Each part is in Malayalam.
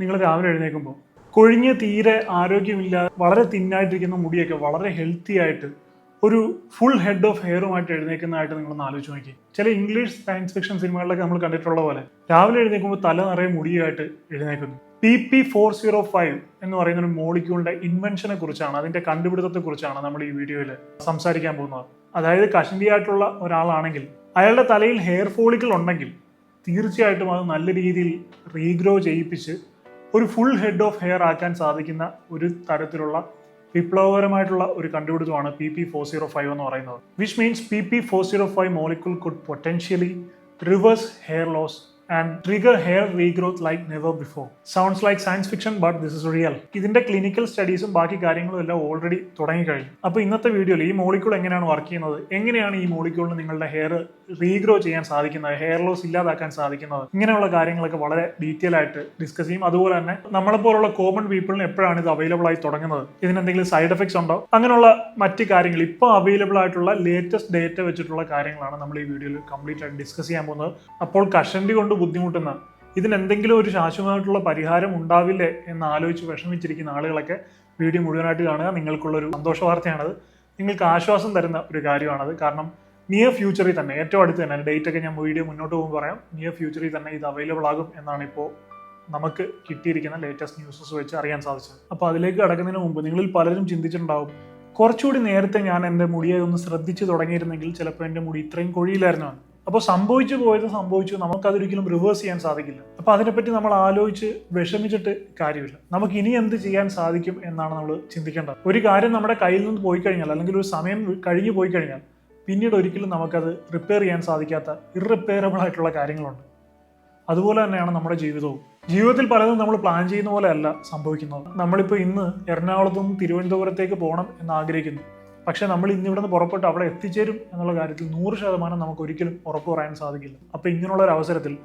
നിങ്ങൾ രാവിലെ എഴുന്നേൽക്കുമ്പോൾ കൊഴിഞ്ഞ് തീരെ ആരോഗ്യമില്ല വളരെ തിന്നായിട്ടിരിക്കുന്ന മുടിയൊക്കെ വളരെ ഹെൽത്തി ആയിട്ട് ഒരു ഫുൾ ഹെഡ് ഓഫ് ഹെയറുമായിട്ട് എഴുന്നേക്കുന്നതായിട്ട് നിങ്ങളൊന്ന് ആലോചിച്ച് നോക്കി. ചില ഇംഗ്ലീഷ് സയൻസ് ഫിക്ഷൻ സിനിമകളിലൊക്കെ നമ്മൾ കണ്ടിട്ടുള്ള പോലെ രാവിലെ എഴുന്നേൽക്കുമ്പോൾ തല നിറയെ മുടിയായിട്ട് എഴുന്നേക്കുന്നു P P four zero five എന്ന് പറയുന്ന ഒരു മോളിക്യൂളിന്റെ ഇൻവെൻഷനെ കുറിച്ചാണ് അതിന്റെ കണ്ടുപിടുത്തത്തെ കുറിച്ചാണ് നമ്മൾ ഈ വീഡിയോയിൽ സംസാരിക്കാൻ പോകുന്നത്. അതായത് കഷണ്ടിയായിട്ടുള്ള ഒരാളാണെങ്കിൽ അയാളുടെ തലയിൽ ഹെയർ ഫോളിക്കിൾ ഉണ്ടെങ്കിൽ തീർച്ചയായിട്ടും അത് നല്ല രീതിയിൽ റീഗ്രോ ചെയ്യിപ്പിച്ച് ഒരു ഫുൾ ഹെഡ് ഓഫ് ഹെയർ ആക്കാൻ സാധിക്കുന്ന ഒരു തരത്തിലുള്ള വിപ്ലവകരമായിട്ടുള്ള ഒരു കണ്ടുപിടുത്തമാണ് P P four zero five എന്ന് പറയുന്നത്. Which means P P four zero five molecule could potentially reverse hair loss and trigger hair regrowth like never before sounds like science fiction but this is real ഇതിന്റെ ക്ലിനിക്കൽ സ്റ്റഡീസും ബാക്കി കാര്യങ്ങളും എല്ലാം ഓൾറെഡി തുടങ്ങിക്കഴിഞ്ഞു. അപ്പോൾ ഇന്നത്തെ വീഡിയോയിൽ ഈ മോളിക്യൂൾ എങ്ങനെയാണ് വർക്ക് ചെയ്യുന്നത്? എങ്ങനെയാണ് ഈ മോളിക്യൂളിന് നിങ്ങളുടെ ഹെയർ റീഗ്രോ ചെയ്യാൻ സാധിക്കുന്നത്? ഹെയർ ലോസ് ഇല്ലാതാക്കാൻ സാധിക്കുന്നത്? ഇങ്ങനെയുള്ള കാര്യങ്ങളൊക്കെ വളരെ ഡീറ്റെയിൽ ആയിട്ട് ഡിസ്കസ് ചെയ്യും. അതുപോലെ തന്നെ നമ്മളെപ്പോലുള്ള കോമൺ പീപ്പിളിന് എപ്പോഴാണ് ഇത് അവൈലബിൾ ആയി തുടങ്ങുന്നത്? ഇതിനെന്തെങ്കിലും സൈഡ് എഫക്ട്സ് ഉണ്ടോ? അങ്ങനെയുള്ള മറ്റ് കാര്യങ്ങൾ ഇപ്പോൾ അവൈലബിൾ ആയിട്ടുള്ള ലേറ്റസ്റ്റ് ഡേറ്റ വെച്ചിട്ടുള്ള കാര്യങ്ങളാണ് നമ്മൾ ഈ വീഡിയോയിൽ കംപ്ലീറ്റ് ആയിട്ട് ഡിസ്കസ് ചെയ്യാൻ പോകുന്നത്. അപ്പോൾ കഷണ്ടി കൊണ്ട് ബുദ്ധിമുട്ടുന്ന ഇതിനെന്തെങ്കിലും ഒരു ശാശ്വതമായിട്ടുള്ള പരിഹാരം ഉണ്ടാവില്ലേ എന്ന് ആലോചിച്ച് വിഷമിച്ചിരിക്കുന്ന ആളുകളൊക്കെ വീഡിയോ മുഴുവനായിട്ട് കാണുക. നിങ്ങൾക്കുള്ളൊരു സന്തോഷ വാർത്തയാണത്. നിങ്ങൾക്ക് ആശ്വാസം തരുന്ന ഒരു കാര്യമാണത്. കാരണം നിയർ ഫ്യൂച്ചറിൽ തന്നെ ഏറ്റവും അടുത്ത് തന്നെ ഡേറ്റ് ഒക്കെ ഞാൻ വീഡിയോ മുന്നോട്ട് പോകുമ്പോൾ പറയാം. നിയർ ഫ്യൂച്ചറിൽ തന്നെ ഇത് അവൈലബിൾ ആകും എന്നാണ് ഇപ്പോൾ നമുക്ക് കിട്ടിയിരിക്കുന്ന ലേറ്റസ്റ്റ് ന്യൂസസ് വെച്ച് അറിയാൻ സാധിച്ചത്. അപ്പോൾ അതിലേക്ക് കടക്കുന്നതിന് മുമ്പ് നിങ്ങളിൽ പലരും ചിന്തിച്ചിട്ടുണ്ടാവും കുറച്ചുകൂടി നേരത്തെ ഞാൻ എന്റെ മുടിയെ ഒന്ന് ശ്രദ്ധിച്ചു തുടങ്ങിയിരുന്നെങ്കിൽ ചിലപ്പോൾ എന്റെ മുടി ഇത്രയും കൊഴിയില്ലായിരുന്നു എന്ന്. അപ്പോൾ സംഭവിച്ചു പോയത് സംഭവിച്ചു. നമുക്കതൊരിക്കലും റിവേഴ്സ് ചെയ്യാൻ സാധിക്കില്ല. അപ്പോൾ അതിനെപ്പറ്റി നമ്മൾ ആലോചിച്ച് വിഷമിച്ചിട്ട് കാര്യമില്ല. നമുക്ക് ഇനി എന്ത് ചെയ്യാൻ സാധിക്കും എന്നാണ് നമ്മൾ ചിന്തിക്കേണ്ടത്. ഒരു കാര്യം നമ്മുടെ കയ്യിൽ നിന്ന് പോയി കഴിഞ്ഞാൽ അല്ലെങ്കിൽ ഒരു സമയം കഴിഞ്ഞു പോയി കഴിഞ്ഞാൽ പിന്നീട് ഒരിക്കലും നമുക്കത് റിപ്പയർ ചെയ്യാൻ സാധിക്കാത്ത ഇറിപ്പയറബിൾ ആയിട്ടുള്ള കാര്യങ്ങളുണ്ട്. അതുപോലെ തന്നെയാണ് നമ്മുടെ ജീവിതവും. ജീവിതത്തിൽ പലതും നമ്മൾ പ്ലാൻ ചെയ്യുന്ന പോലെ അല്ല സംഭവിക്കുന്നത്. നമ്മളിപ്പോൾ ഇന്ന് എറണാകുളത്തു നിന്ന് തിരുവനന്തപുരത്തേക്ക് പോകണം എന്ന് ആഗ്രഹിക്കുന്നു. പക്ഷെ നമ്മൾ ഇന്നിവിടെ നിന്ന് പുറപ്പെട്ട് അവിടെ എത്തിച്ചേരും എന്നുള്ള കാര്യത്തിൽ നൂറ് ശതമാനം നമുക്ക് ഒരിക്കലും ഉറപ്പ് പറയാൻ സാധിക്കില്ല. അപ്പോൾ ഇങ്ങനെയുള്ള ഒരു അവസരത്തിൽ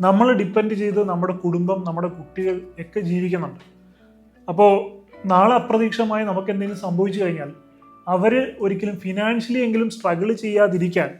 നമ്മൾ ഡിപ്പെൻഡ് ചെയ്ത് നമ്മുടെ കുടുംബം നമ്മുടെ കുട്ടികൾ ഒക്കെ ജീവിക്കുന്നുണ്ട്. അപ്പോൾ നാളെ അപ്രതീക്ഷിതമായി നമുക്ക് എന്തെങ്കിലും സംഭവിച്ചു കഴിഞ്ഞാൽ അവർ ഒരിക്കലും ഫിനാൻഷ്യലി എങ്കിലും സ്ട്രഗിൾ ചെയ്യാതിരിക്കാൻ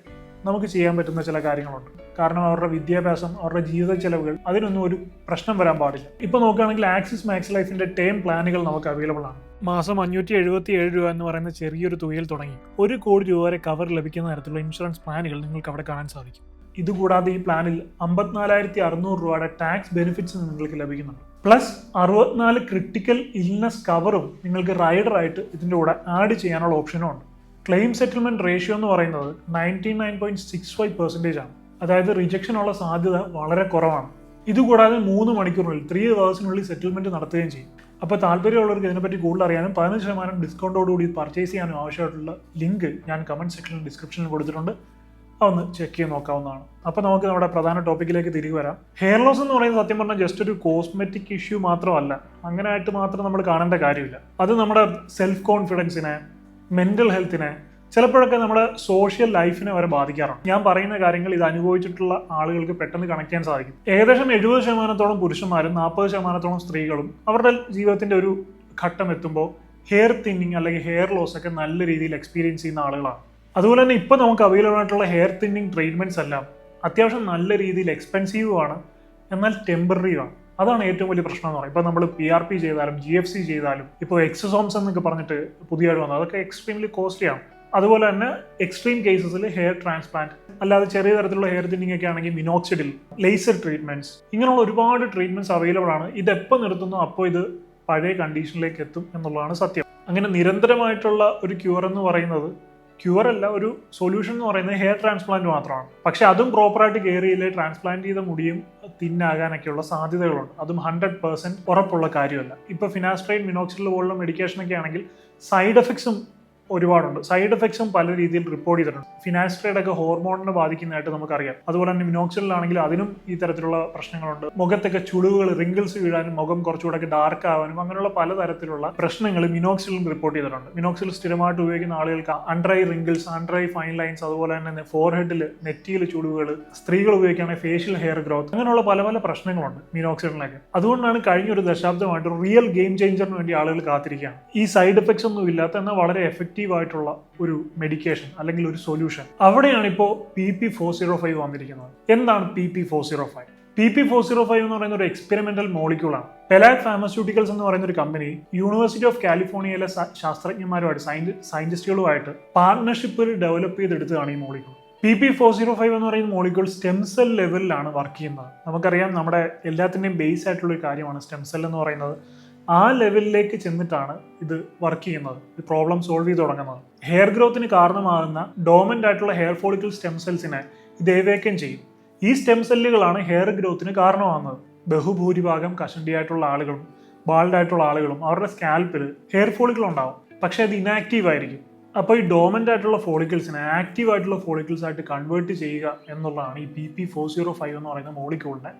നമുക്ക് ചെയ്യാൻ പറ്റുന്ന ചില കാര്യങ്ങളുണ്ട്. കാരണം അവരുടെ വിദ്യാഭ്യാസം അവരുടെ ജീവിത ചെലവുകൾ അതിനൊന്നും ഒരു പ്രശ്നം വരാൻ പാടില്ല. ഇപ്പൊ നോക്കുകയാണെങ്കിൽ ആക്സിസ് മാക്സ് ലൈഫിന്റെ ടേം പ്ലാനുകൾ നമുക്ക് അവൈലബിൾ ആണ്. മാസം അഞ്ഞൂറ്റി എഴുപത്തി ഏഴ് രൂപ എന്ന് പറയുന്ന ചെറിയൊരു തുകയിൽ തുടങ്ങി. ഒരു കോടി രൂപ വരെ കവർ ലഭിക്കുന്ന തരത്തിലുള്ള ഇൻഷുറൻസ് പ്ലാനുകൾ നിങ്ങൾക്ക് അവിടെ കാണാൻ സാധിക്കും. ഇതുകൂടാതെ ഈ പ്ലാനിൽ അമ്പത്തിനാലായിരത്തി അറുന്നൂറ് രൂപയുടെ ടാക്സ് ബെനിഫിറ്റ്സ് നിങ്ങൾക്ക് ലഭിക്കുന്നുണ്ട്. പ്ലസ് അറുപത്തിനാല് ക്രിട്ടിക്കൽ ഇൽനസ് കവറും നിങ്ങൾക്ക് റൈഡറായിട്ട് ഇതിന്റെ കൂടെ ആഡ് ചെയ്യാനുള്ള ഓപ്ഷനും ഉണ്ട്. ക്ലെയിം സെറ്റിൽമെന്റ് റേഷ്യോ എന്ന് പറയുന്നത് ninety nine point six five percentage ആണ്. അതായത് റിജക്ഷനുള്ള സാധ്യത വളരെ കുറവാണ്. ഇതുകൂടാതെ മൂന്ന് മണിക്കൂറിനുള്ളിൽ ത്രീ ഹവേഴ്സിനുള്ളിൽ സെറ്റിൽമെന്റ് നടത്തുകയും ചെയ്യും. അപ്പോൾ താല്പര്യമുള്ളവർക്ക് ഇതിനെപ്പറ്റി കൂടുതൽ അറിയാനും പതിനഞ്ച് ശതമാനം ഡിസ്കൗണ്ടോടുകൂടി പർച്ചേസ് ചെയ്യാനും ആവശ്യമായിട്ടുള്ള ലിങ്ക് ഞാൻ കമന്റ് സെക്ഷനിൽ ഡിസ്ക്രിപ്ഷനിൽ കൊടുത്തിട്ടുണ്ട്. അതൊന്ന് ചെക്ക് ചെയ്ത് നോക്കാവുന്നതാണ്. അപ്പോൾ നമുക്ക് നമ്മുടെ പ്രധാന ടോപ്പിക്കിലേക്ക് തിരികെ വരാം. ഹെയർ ലോസ് എന്ന് പറയുന്നത് സത്യം പറഞ്ഞാൽ ജസ്റ്റ് ഒരു കോസ്മെറ്റിക് ഇഷ്യൂ മാത്രമല്ല. അങ്ങനെ ആയിട്ട് മാത്രം നമ്മൾ കാണേണ്ട കാര്യമില്ല. അത് നമ്മുടെ സെൽഫ് കോൺഫിഡൻസിനെ മെന്റൽ ഹെൽത്തിനെ ചിലപ്പോഴൊക്കെ നമ്മുടെ സോഷ്യൽ ലൈഫിനെ വരെ ബാധിക്കാറുണ്ട്. ഞാൻ പറയുന്ന കാര്യങ്ങൾ ഇത് അനുഭവിച്ചിട്ടുള്ള ആളുകൾക്ക് പെട്ടെന്ന് കണക്ട് ചെയ്യാൻ സാധിക്കും. ഏകദേശം എഴുപത് ശതമാനത്തോളം പുരുഷന്മാരും നാൽപ്പത് ശതമാനത്തോളം സ്ത്രീകളും അവരുടെ ജീവിതത്തിന്റെ ഒരു ഘട്ടം എത്തുമ്പോൾ ഹെയർ തിന്നിങ് അല്ലെങ്കിൽ ഹെയർ ലോസ് ഒക്കെ നല്ല രീതിയിൽ എക്സ്പീരിയൻസ് ചെയ്യുന്ന ആളുകളാണ്. അതുപോലെ തന്നെ ഇപ്പോൾ നമുക്ക് അവൈലബിൾ ആയിട്ടുള്ള ഹെയർ തിന്നിങ് ട്രീറ്റ്മെന്റ്സ് എല്ലാം അത്യാവശ്യം നല്ല രീതിയിൽ എക്സ്പെൻസീവ് ആണ് എന്നാൽ ടെമ്പററിയാണ് അതാണ് ഏറ്റവും വലിയ പ്രശ്നം എന്ന് പറയുന്നത്. ഇപ്പോൾ നമ്മൾ പി ആർ പി ചെയ്താലും ജി എഫ് സി ചെയ്താലും ഇപ്പോൾ എക്സസോംസ് എന്നൊക്കെ പറഞ്ഞിട്ട് പുതിയ വന്നത് അതൊക്കെ എക്സ്ട്രീംലി കോസ്റ്റ്ലി ആണ്. അതുപോലെ തന്നെ എക്സ്ട്രീം കേസസിൽ ഹെയർ ട്രാൻസ്പ്ലാന്റ് അല്ലാതെ ചെറിയ തരത്തിലുള്ള ഹെയർ തിന്നിങ് ഒക്കെ ആണെങ്കിൽ മിനോക്സിഡിൽ ലേസർ ട്രീറ്റ്മെന്റ്സ് ഇങ്ങനെയുള്ള ഒരുപാട് ട്രീറ്റ്മെന്റ്സ് അവൈലബിൾ ആണ്. ഇത് എപ്പോൾ നിർത്തുന്നു? അപ്പോൾ ഇത് പഴയ കണ്ടീഷനിലേക്ക് എത്തും എന്നുള്ളതാണ് സത്യം. അങ്ങനെ നിരന്തരമായിട്ടുള്ള ഒരു ക്യൂർ എന്ന് പറയുന്നത് ക്യൂർ അല്ല ഒരു സൊല്യൂഷൻ എന്ന് പറയുന്നത് ഹെയർ ട്രാൻസ്പ്ലാന്റ് മാത്രമാണ്. പക്ഷെ അതും പ്രോപ്പറായിട്ട് കെയർ ചെയ്യില്ലേ ട്രാൻസ്പ്ലാന്റ് ചെയ്ത മുടിയും തിന്നാകാനൊക്കെയുള്ള സാധ്യതകളുണ്ട്. അതും ഹൺഡ്രഡ് പെർസെന്റ് ഉറപ്പുള്ള കാര്യമല്ല. ഇപ്പൊ ഫിനാസ്ട്രൈൻ മിനോക്സിഡിൽ പോലുള്ള മെഡിക്കേഷൻ ഒക്കെ ആണെങ്കിൽ സൈഡ് എഫക്ട്സും ഒരുപാടുണ്ട്. സൈഡ് എഫക്ട്സും പല രീതിയിൽ റിപ്പോർട്ട് ചെയ്തിട്ടുണ്ട്. ഫിനാസ്ട്രൈഡ് ഒക്കെ ഹോർമോണിനെ ബാധിക്കുന്നതായിട്ട് നമുക്കറിയാം. അതുപോലെ തന്നെ മിനോക്സിഡിലാണെങ്കിൽ അതിനും ഈ തരത്തിലുള്ള പ്രശ്നങ്ങളുണ്ട്. മുഖത്തൊക്കെ ചുളിവുകൾ റിങ്കിൾസ് വീഴാനും മുഖം കുറച്ചുകൂടെ ഡാർക്ക് ആവാനും അങ്ങനെയുള്ള പലതരത്തിലുള്ള പ്രശ്നങ്ങൾ മിനോക്സിലും റിപ്പോർട്ട് ചെയ്തിട്ടുണ്ട്. മിനോക്സിൽ സ്ഥിരമായിട്ട് ഉപയോഗിക്കുന്ന ആളുകൾക്ക് eye wrinkles eye fine lines അതുപോലെ തന്നെ ഫോർഹെഡിൽ നെറ്റിയിൽ ചുളിവുകൾ സ്ത്രീകൾ ഉപയോഗിക്കുകയാണെങ്കിൽ ഫേഷ്യൽ ഹെയർ ഗ്രോത്ത് അങ്ങനെയുള്ള പല പല പ്രശ്നങ്ങളുണ്ട് മിനോക്സിഡിനൊക്കെ അതുകൊണ്ടാണ് കഴിഞ്ഞ ഒരു ദശാബ്ദമായിട്ട് റിയൽ ഗെയിം ചേഞ്ചറിന് വേണ്ടി ആളുകൾ കാത്തിരിക്കുകയാണ്. ഈ സൈഡ് എഫക്ട്സ് ഒന്നും ഇല്ലാത്ത എന്നാൽ വളരെ എഫക്റ്റീവ് ആയിട്ടുള്ള ഒരു മെഡിക്കേഷൻ അല്ലെങ്കിൽ ഒരു സൊല്യൂഷൻ അവിടെയാണ് ഇപ്പോൾ P P four zero five വന്നിരിക്കുന്നത്. എന്താണ് P P four zero five P P four zero five എന്ന് പറയുന്ന ഒരു എക്സ്പെരിമെന്റൽ മോളിക്യൂളാണ് പെലാറ്റ് ഫാർമസ്യൂട്ടിക്കൽസ് എന്ന് പറയുന്ന ഒരു കമ്പനി യൂണിവേഴ്സിറ്റി ഓഫ് കാലിഫോർണിയയിലെ ശാസ്ത്രജ്ഞന്മാരുമായിട്ട് സയന്റി സയന്റിസ്റ്റുകളുമായിട്ട് പാർട്ണർഷിപ്പിൽ ഡെവലപ്പ് ചെയ്തെടുത്തതാണ് ഈ molecule P P four zero five എന്ന് പറയുന്ന മോളിക്യൂൾ സ്റ്റെം സെൽ ലെവലിലാണ് വർക്ക് ചെയ്യുന്നത്. നമുക്കറിയാം നമ്മുടെ എല്ലാത്തിന്റെയും ബേസ് ആയിട്ടുള്ള ഒരു കാര്യമാണ് സ്റ്റെം സെൽ എന്ന് പറയുന്നത്. ആ ലെവലിലേക്ക് ചെന്നിട്ടാണ് ഇത് വർക്ക് ചെയ്യുന്നത് ഈ പ്രോബ്ലം സോൾവ് ചെയ്ത് തുടങ്ങുന്നത്. ഹെയർ ഗ്രോത്തിന് കാരണമാകുന്ന ഡോമന്റ് ആയിട്ടുള്ള ഹെയർ ഫോളിക്കൽ സ്റ്റെം സെൽസിനെ ഇത് ഏവേക്കം ചെയ്യും. ഈ സ്റ്റെം സെല്ലുകളാണ് ഹെയർ ഗ്രോത്തിന് കാരണമാകുന്നത്. ബഹുഭൂരിഭാഗം കഷണ്ടി ആയിട്ടുള്ള ആളുകളും ബാൾഡ് ആയിട്ടുള്ള ആളുകളും അവരുടെ സ്കാൽപ്പിൽ ഹെയർ ഫോളിക്കിൾ ഉണ്ടാവും. പക്ഷേ അത് ഇനാക്റ്റീവ് ആയിരിക്കും. അപ്പോൾ ഈ ഡോമന്റ് ആയിട്ടുള്ള ഫോളിക്കിൾസിനെ ആക്റ്റീവ് ആയിട്ടുള്ള ഫോളിക്കിൾസ് ആയിട്ട് കൺവേർട്ട് ചെയ്യുക എന്നുള്ളതാണ് ഈ B P four zero five എന്ന് പറയുന്ന മോളിക്യൂളിന്റെ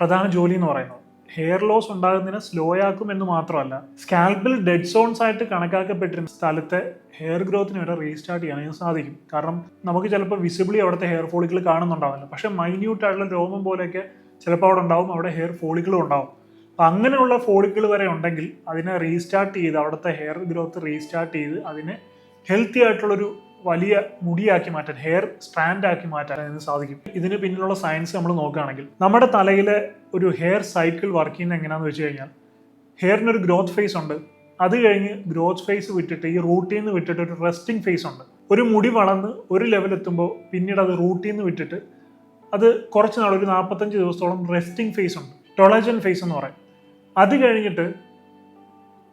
പ്രധാന ജോലി എന്ന് പറയുന്നത്. ഹെയർ ലോസ് ഉണ്ടാകുന്നതിനെ സ്ലോ ആക്കും എന്ന് മാത്രമല്ല സ്കാൽപ്പിൽ ഡെഡ് സോൺസ് ആയിട്ട് കണക്കാക്കപ്പെട്ടിരുന്ന സ്ഥലത്തെ ഹെയർ ഗ്രോത്തിന് വരെ റീസ്റ്റാർട്ട് ചെയ്യാൻ സാധിക്കും. കാരണം നമുക്ക് ചിലപ്പോൾ വിസിബിളി അവിടുത്തെ ഹെയർ ഫോളിക്കിൾ കാണുന്നുണ്ടാവില്ല. പക്ഷെ മൈന്യൂട്ട് ആയിട്ടുള്ള രോമം പോലെയൊക്കെ ചിലപ്പോൾ അവിടെ ഉണ്ടാവും അവിടെ ഹെയർ ഫോളിക്കിളും ഉണ്ടാവും. അപ്പം അങ്ങനെയുള്ള ഫോളിക്കിൾ വരെ ഉണ്ടെങ്കിൽ അതിനെ റീസ്റ്റാർട്ട് ചെയ്ത് അവിടുത്തെ ഹെയർ ഗ്രോത്ത് റീസ്റ്റാർട്ട് ചെയ്ത് അതിനെ ഹെൽത്തി ആയിട്ടുള്ളൊരു വലിയ മുടിയാക്കി മാറ്റാൻ ഹെയർ സ്ട്രാൻഡ് ആക്കി മാറ്റാൻ ഇതിന് സാധിക്കും. ഇതിന് പിന്നിലുള്ള സയൻസ് നമ്മൾ നോക്കുകയാണെങ്കിൽ നമ്മുടെ തലയിലെ ഒരു ഹെയർ സൈക്കിൾ വർക്ക് ചെയ്യുന്നത് എങ്ങനെയാണെന്ന് വെച്ച് കഴിഞ്ഞാൽ ഹെയറിനൊരു ഗ്രോത്ത് ഫേസ് ഉണ്ട്. അത് കഴിഞ്ഞ് ഗ്രോത്ത് ഫേസ് വിട്ടിട്ട് ഈ റൂട്ടിൽ നിന്ന് വിട്ടിട്ട് ഒരു റെസ്റ്റിംഗ് ഫേസ് ഉണ്ട്. ഒരു മുടി വളർന്ന് ഒരു ലെവൽ എത്തുമ്പോൾ പിന്നീട് അത് റൂട്ടിൽ നിന്ന് വിട്ടിട്ട് അത് കുറച്ച് നാൾ ഒരു നാൽപ്പത്തഞ്ച് ദിവസത്തോളം റെസ്റ്റിംഗ് ഫേസ് ഉണ്ട്. ടൊളജൻ ഫേസ് എന്ന് പറയും. അത് കഴിഞ്ഞിട്ട്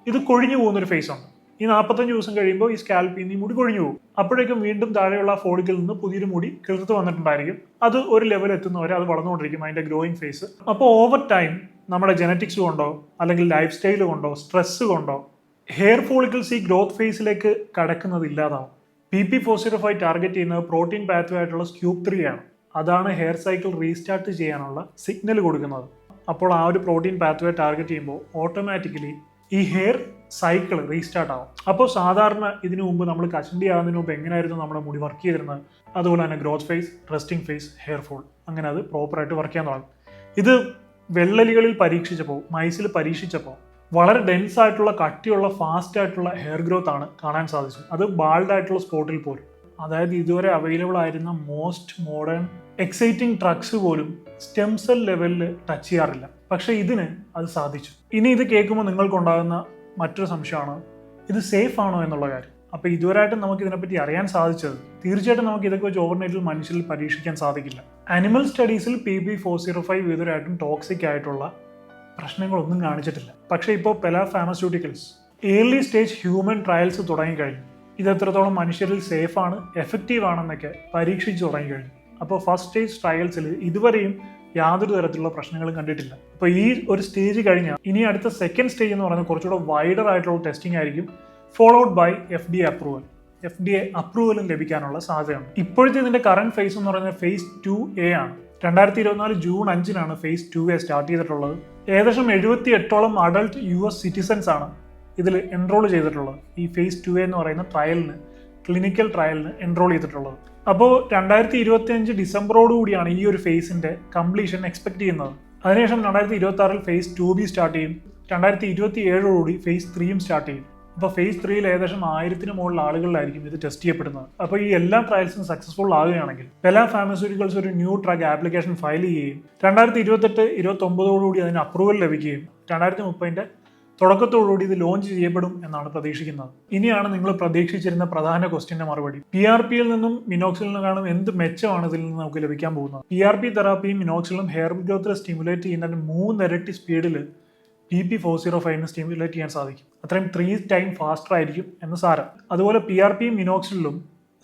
ഇത് കൊഴിഞ്ഞു പോകുന്നൊരു ഫേസ് ഉണ്ട്. ഈ നാൽപ്പത്തഞ്ച് ദിവസം കഴിയുമ്പോൾ ഈ സ്കാൽപ്പിൽ നിന്ന് ഈ മുടി കൊഴിഞ്ഞു പോകും. അപ്പോഴേക്കും വീണ്ടും താഴെയുള്ള ഫോളിക്കിൽ നിന്ന് പുതിയൊരു മുടി കിളിർത്ത് വന്നിട്ടുണ്ടായിരിക്കും. അത് ഒരു ലെവൽ എത്തുന്നവരെ അത് വളർന്നുകൊണ്ടിരിക്കും അതിന്റെ ഗ്രോയിങ് ഫേസ് അപ്പോൾ ഓവർ ടൈം നമ്മുടെ ജനറ്റിക്സ് കൊണ്ടോ അല്ലെങ്കിൽ ലൈഫ് സ്റ്റൈൽ കൊണ്ടോ സ്ട്രെസ് കൊണ്ടോ ഹെയർ ഫോളിക്കിൾസ് ഈ ഗ്രോത്ത് ഫേസിലേക്ക് കടക്കുന്നത് ഇല്ലാതാവും. പി പി ഫോർ ടാർഗറ്റ് ചെയ്യുന്നത് പ്രോട്ടീൻ പാത്വേ ആയിട്ടുള്ള സ്ക്യൂബ് ത്രീ ആണ്. അതാണ് ഹെയർ സൈക്കിൾ റീസ്റ്റാർട്ട് ചെയ്യാനുള്ള സിഗ്നൽ കൊടുക്കുന്നത്. അപ്പോൾ ആ ഒരു പ്രോട്ടീൻ പാത്വേ ടാർഗറ്റ് ചെയ്യുമ്പോൾ ഓട്ടോമാറ്റിക്കലി ഈ ഹെയർ സൈക്കിൾ റീസ്റ്റാർട്ട് ആവും. അപ്പോൾ സാധാരണ ഇതിനു മുമ്പ് നമ്മൾ കഷണ്ടി ആകുന്നതിന് മുമ്പ് എങ്ങനെയായിരുന്നു നമ്മുടെ മുടി വർക്ക് ചെയ്തിരുന്നത്? അതുപോലെ തന്നെ growth phase resting phase hair fall അങ്ങനെ അത് പ്രോപ്പറായിട്ട് വർക്ക് ചെയ്യാൻ തുടങ്ങും. ഇത് വെള്ളലികളിൽ പരീക്ഷിച്ചപ്പോൾ മൈസിൽ പരീക്ഷിച്ചപ്പോൾ വളരെ ഡെൻസ് ആയിട്ടുള്ള കട്ടിയുള്ള ഫാസ്റ്റ് ആയിട്ടുള്ള ഹെയർ ഗ്രോത്ത് ആണ് കാണാൻ സാധിച്ചത്. അത് ബാൾഡ് ആയിട്ടുള്ള സ്പോട്ടിൽ പോലും. അതായത് ഇതുവരെ അവൈലബിൾ ആയിരുന്ന മോസ്റ്റ് മോഡേൺ എക്സൈറ്റിംഗ് ട്രക്സ് പോലും സ്റ്റെം സെൽ ലെവലിൽ ടച്ച് ചെയ്യാറില്ല. പക്ഷേ ഇതിന് അത് സാധിച്ചു. ഇനി ഇത് കേൾക്കുമ്പോൾ നിങ്ങൾക്കുണ്ടാകുന്ന മറ്റൊരു സംശയമാണ്. ഇത് സേഫ് ആണോ എന്നുള്ള കാര്യം. അപ്പോൾ ഇതുവരെയായിട്ടും നമുക്ക് ഇതിനെപ്പറ്റി അറിയാൻ സാധിച്ചത് തീർച്ചയായിട്ടും നമുക്ക് ഇതൊക്കെ വെച്ച് ഓവർനൈറ്റിൽ മനുഷ്യരിൽ പരീക്ഷിക്കാൻ സാധിക്കില്ല. Animal സ്റ്റഡീസിൽ P B four zero five ഇതുവരെയായിട്ടും ടോക്സിക് ആയിട്ടുള്ള പ്രശ്നങ്ങളൊന്നും കാണിച്ചിട്ടില്ല. പക്ഷേ ഇപ്പോൾ Pelage pharmaceuticals early stage human trials തുടങ്ങിക്കഴിഞ്ഞു. ഇത് എത്രത്തോളം മനുഷ്യരിൽ സേഫാണ് എഫക്റ്റീവ് ആണെന്നൊക്കെ പരീക്ഷിച്ച് തുടങ്ങിക്കഴിഞ്ഞു. അപ്പോൾ ഫസ്റ്റ് സ്റ്റേജ് ട്രയൽസിൽ ഇതുവരെയും യാതൊരു തരത്തിലുള്ള പ്രശ്നങ്ങളും കണ്ടിട്ടില്ല. അപ്പോൾ ഈ ഒരു സ്റ്റേജ് കഴിഞ്ഞാൽ ഇനി അടുത്ത സെക്കൻഡ് സ്റ്റേജ് എന്ന് പറയുന്നത് കുറച്ചുകൂടെ വൈഡർ ആയിട്ടുള്ള ടെസ്റ്റിംഗ് ആയിരിക്കും followed by F D approval F D A അപ്രൂവലും ലഭിക്കാനുള്ള സാധ്യതയുണ്ട്. ഇപ്പോഴത്തെ ഇതിന്റെ കറണ്ട് ഫേസ് എന്ന് പറയുന്നത് ഫേസ് ടു എ ആണ്. രണ്ടായിരത്തി ഇരുപത്തിനാല് ജൂൺ അഞ്ചിനാണ് ഫേസ് ടു എ സ്റ്റാർട്ട് ചെയ്തിട്ടുള്ളത്. ഏകദേശം എഴുപത്തി എട്ടോളം അഡൾട്ട് യു എസ് സിറ്റിസൻസ് ആണ് ഇതിൽ എൻറോൾ ചെയ്തിട്ടുള്ളത്. ഈ ഫേസ് ടു എന്ന് പറയുന്ന ട്രയലിന് ക്ലിനിക്കൽ ട്രയലിന് എൻറോൾ ചെയ്തിട്ടുള്ളത്. അപ്പോൾ രണ്ടായിരത്തി ഇരുപത്തി അഞ്ച് ഡിസംബറോട് കൂടിയാണ് ഈ ഒരു ഫേസിന്റെ കംപ്ലീഷൻ എക്സ്പെക്ട് ചെയ്യുന്നത്. അതിനുശേഷം രണ്ടായിരത്തി ഇരുപത്തി ആറിൽ ഫേസ് ടു ബി സ്റ്റാർട്ട് ചെയ്യും. രണ്ടായിരത്തി ഇരുപത്തി ഏഴോടുകൂടി ഫേസ് ത്രീയും സ്റ്റാർട്ട് ചെയ്യും. അപ്പോൾ ഫേസ് ത്രീയിൽ ഏകദേശം ആയിരത്തിന് മുകളിൽ ആളുകളിലായിരിക്കും ഇത് ടെസ്റ്റ് ചെയ്യപ്പെടുന്നത്. അപ്പോൾ ഈ എല്ലാ ട്രയൽസും സക്സസ്ഫുൾ ആകുകയാണെങ്കിൽ പെല ഫാർമസ്യൂട്ടിക്കൽസ് ഒരു ന്യൂ ഡ്രഗ് ആപ്ലിക്കേഷൻ ഫയൽ ചെയ്യുകയും രണ്ടായിരത്തി ഇരുപത്തെട്ട് ഇരുപത്തി ഒമ്പതോടുകൂടി അതിന് അപ്രൂവൽ ലഭിക്കുകയും രണ്ടായിരത്തി മുപ്പതിന്റെ തുടക്കത്തോടുകൂടി ഇത് ലോഞ്ച് ചെയ്യപ്പെടും എന്നാണ് പ്രതീക്ഷിക്കുന്നത്. ഇനിയാണ് നിങ്ങൾ പ്രതീക്ഷിച്ചിരുന്ന പ്രധാന ക്വസ്റ്റിന്റെ മറുപടി. പി ആർ പിയിൽ നിന്നും മിനോക്സിൽ നിന്നും എന്ത് മെച്ചമാണ് ഇതിൽ നിന്ന് നമുക്ക് ലഭിക്കാൻ പോകുന്നത്. പി ആർ പി തെറാപ്പിയും മിനോക്സിലും ഹെയർ ഗ്രോത്തിൽ സ്റ്റിമുലേറ്റ് ചെയ്യുന്നതിന് മൂന്നിരട്ടി സ്പീഡിൽ പി പി ഫോർ സീറോ ഫൈവിന് സ്റ്റിമുലേറ്റ് ചെയ്യാൻ സാധിക്കും. അത്രയും ത്രീ ടൈം ഫാസ്റ്റർ ആയിരിക്കും എന്ന് സാരം. അതുപോലെ പി ആർ പിയും മിനോക്സിലും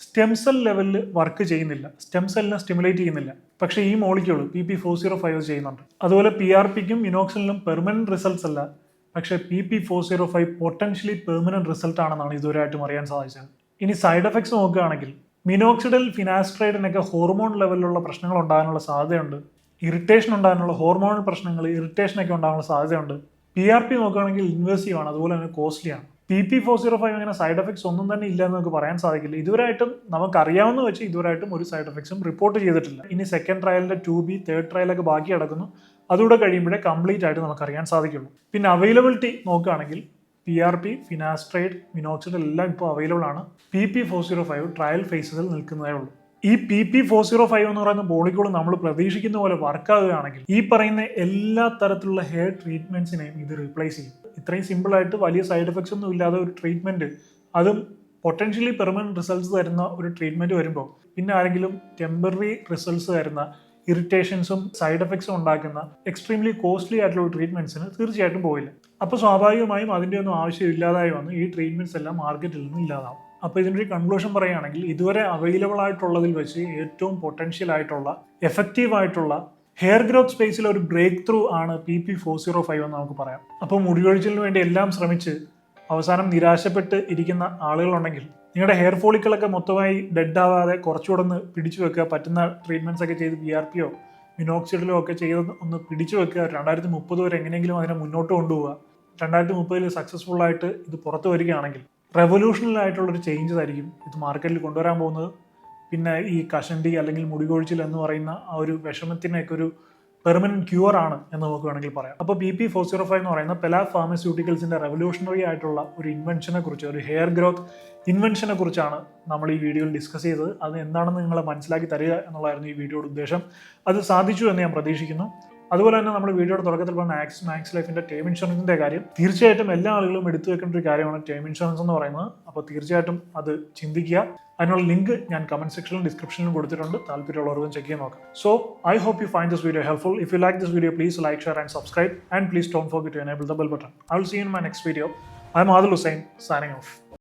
സ്റ്റെം സെൽ ലെവലിൽ വർക്ക് ചെയ്യുന്നില്ല. സ്റ്റെം സെല്ലിനെ സ്റ്റിമുലേറ്റ് ചെയ്യുന്നില്ല. പക്ഷേ ഈ molecule P P four zero five ചെയ്യുന്നുണ്ട്. അതുപോലെ പി ആർ പിക്കും മിനോക്സിലിനും പെർമനന്റ് റിസൾട്ട്സ് അല്ല. പക്ഷേ P P four zero five potentially permanent result ആണെന്നാണ് ഇതുവരെയായിട്ടും അറിയാൻ സാധിച്ചത്. ഇനി സൈഡ് എഫക്ട്സ് നോക്കുകയാണെങ്കിൽ മിനോക്സിഡൽ ഫിനാസ്ട്രൈഡിനൊക്കെ ഹോർമോൺ ലെവലിലുള്ള പ്രശ്നങ്ങൾ ഉണ്ടാകാനുള്ള സാധ്യതയുണ്ട്. ഇറിറ്റേഷൻ ഉണ്ടാകാനുള്ള ഹോർമോണൽ പ്രശ്നങ്ങൾ ഇറിറ്റേഷനൊക്കെ ഉണ്ടാകാനുള്ള സാധ്യതയുണ്ട്. പി ആർ പി നോക്കുകയാണെങ്കിൽ ഇൻവേസീവ് ആണ് അതുപോലെ തന്നെ കോസ്റ്റ്ലി ആണ്. P P four zero five അങ്ങനെ സൈഡ് എഫക്ട്സ് ഒന്നും തന്നെ ഇല്ല എന്ന് നമുക്ക് പറയാൻ സാധിക്കില്ല. ഇതുവരെയായിട്ടും നമുക്കറിയാവുന്ന വെച്ച് ഇതുവരായിട്ടും ഒരു സൈഡ് എഫക്ട്സും റിപ്പോർട്ട് ചെയ്തിട്ടില്ല. ഇനി സെക്കൻഡ് ട്രയലിന്റെ ടു ബി തേർഡ് ട്രയലൊക്കെ ബാക്കി കിടക്കുന്നു. അതുകൂടെ കഴിയുമ്പോഴേ കംപ്ലീറ്റ് ആയിട്ട് നമുക്കറിയാൻ സാധിക്കുള്ളൂ. പിന്നെ അവൈലബിലിറ്റി നോക്കുകയാണെങ്കിൽ P R P finasteride minoxidil എല്ലാം ഇപ്പോൾ അവൈലബിൾ ആണ്. P P four zero five trial ഫേസസിൽ നിൽക്കുന്നതേ ഉള്ളൂ. ഈ P P four zero five എന്ന് പറയുന്ന ബോളിക്കോൾ നമ്മൾ പ്രതീക്ഷിക്കുന്ന പോലെ വർക്ക് ആകുകയാണെങ്കിൽ ഈ പറയുന്ന എല്ലാ തരത്തിലുള്ള ഹെയർ ട്രീറ്റ്മെന്റ്സിനെയും ഇത് റീപ്ലേസ് ചെയ്യും. ഇത്രയും സിമ്പിൾ ആയിട്ട് വലിയ സൈഡ് എഫക്ട്സ് ഒന്നും ഇല്ലാതെ ഒരു ട്രീറ്റ്മെന്റ് അതും പൊട്ടൻഷ്യലി പെർമനന്റ് റിസൾട്ട്സ് തരുന്ന ഒരു ട്രീറ്റ്മെന്റ് വരുമ്പോൾ പിന്നെ ആരെങ്കിലും ടെമ്പററി റിസൾട്ട്സ് തരുന്ന ഇറിറ്റേഷൻസും സൈഡ് എഫക്ട്സും ഉണ്ടാക്കുന്ന എക്സ്ട്രീംലി കോസ്റ്റ്ലി ആയിട്ടുള്ള ട്രീറ്റ്മെന്റ്സിന് തീർച്ചയായിട്ടും പോയില്ല. അപ്പോൾ സ്വാഭാവികമായും അതിന്റെ ഒന്നും ആവശ്യം ഇല്ലാതായി വന്ന് ഈ ട്രീറ്റ്മെന്റ്സ് എല്ലാം മാർക്കറ്റിൽ നിന്ന് ഇല്ലാതാവും. അപ്പോൾ ഇതിന്റെ ഒരു കൺക്ലൂഷൻ പറയുകയാണെങ്കിൽ ഇതുവരെ അവൈലബിൾ ആയിട്ടുള്ളതിൽ വെച്ച് ഏറ്റവും പൊട്ടൻഷ്യൽ ആയിട്ടുള്ള എഫക്റ്റീവ് ആയിട്ടുള്ള ഹെയർ ഗ്രോത്ത് സ്പേസിൽ ഒരു ബ്രേക്ക് ത്രൂ ആണ് P P four zero five എന്ന് നമുക്ക് പറയാം. അപ്പോൾ മുടിയൊഴിച്ചിലിന് വേണ്ടി എല്ലാം ശ്രമിച്ച് അവസാനം നിരാശപ്പെട്ട് ഇരിക്കുന്ന ആളുകളുണ്ടെങ്കിൽ നിങ്ങളുടെ ഹെയർ ഫോളിക്കളൊക്കെ മൊത്തമായി ഡെഡ് ആവാതെ കുറച്ചുകൂടെ ഒന്ന് പിടിച്ചു വെക്കുക. പറ്റുന്ന ട്രീറ്റ്മെന്റ്സ് ഒക്കെ ചെയ്ത് ബി ആർ പിയോ മിനോക്സിഡിലോ ഒക്കെ ചെയ്ത് ഒന്ന് പിടിച്ചു വെക്കുക. രണ്ടായിരത്തി മുപ്പത് വരെ എങ്ങനെയെങ്കിലും അതിനെ മുന്നോട്ട് കൊണ്ടുപോവുക. രണ്ടായിരത്തി മുപ്പതിൽ സക്സസ്ഫുൾ ആയിട്ട് ഇത് പുറത്തു വരികയാണെങ്കിൽ റെവല്യൂഷണൽ ആയിട്ടുള്ളൊരു ചേഞ്ച് ആയിരിക്കും ഇത് മാർക്കറ്റിൽ കൊണ്ടുവരാൻ പോകുന്നത്. പിന്നെ ഈ കഷണ്ടി അല്ലെങ്കിൽ മുടികൊഴിച്ചിൽ എന്ന് പറയുന്ന ആ ഒരു വിഷമത്തിനൊക്കെ ഒരു പെർമനന്റ് ക്യൂർ ആണ് എന്ന് നമുക്ക് വേണമെങ്കിൽ പറയാം. അപ്പോൾ B P four zero five എന്ന് പറയുന്ന പെലാ ഫാർമസ്യൂട്ടിക്കൽസിന്റെ റെവല്യൂഷണറി ആയിട്ടുള്ള ഒരു ഇൻവെൻഷനെ കുറിച്ച് ഒരു ഹെയർ ഗ്രോത്ത് ഇൻവെൻഷനെ കുറിച്ചാണ് നമ്മൾ ഈ വീഡിയോയിൽ ഡിസ്കസ് ചെയ്തത്. അത് എന്താണെന്ന് നിങ്ങളെ മനസ്സിലാക്കി തരിക എന്നുള്ളതായിരുന്നു ഈ വീഡിയോയുടെ ഉദ്ദേശം. അത് സാധിച്ചു എന്ന് ഞാൻ പ്രതീക്ഷിക്കുന്നു. അതുപോലെ തന്നെ നമ്മൾ വീഡിയോയുടെ തുടക്കത്തിൽ പറഞ്ഞ ആക്സ് മാക്സ് ലൈഫിന്റെ ടേം ഇൻഷുറൻസിന്റെ കാര്യം തീർച്ചയായിട്ടും എല്ലാ ആളുകളും എടുത്തു വെക്കേണ്ട ഒരു കാര്യമാണ് ടേം ഇൻഷുറൻസ് എന്ന് പറയുന്നത്. അപ്പോൾ തീർച്ചയായിട്ടും അത് ചിന്തിക്കുക. അതിനുള്ള ലിങ്ക് ഞാൻ കമന്റ് സെക്ഷനിലും ഡിസ്ക്രിപ്ഷനിലും കൊടുത്തിട്ടുണ്ട്. താല്പര്യമുള്ളവർക്കും ചെക്ക് ചെയ്ത് നോക്കാം. So I hope you find this video helpful if you like this video please like share and subscribe and please don't forget to enable the bell button I will see in my next video I'm Adil Hussain signing off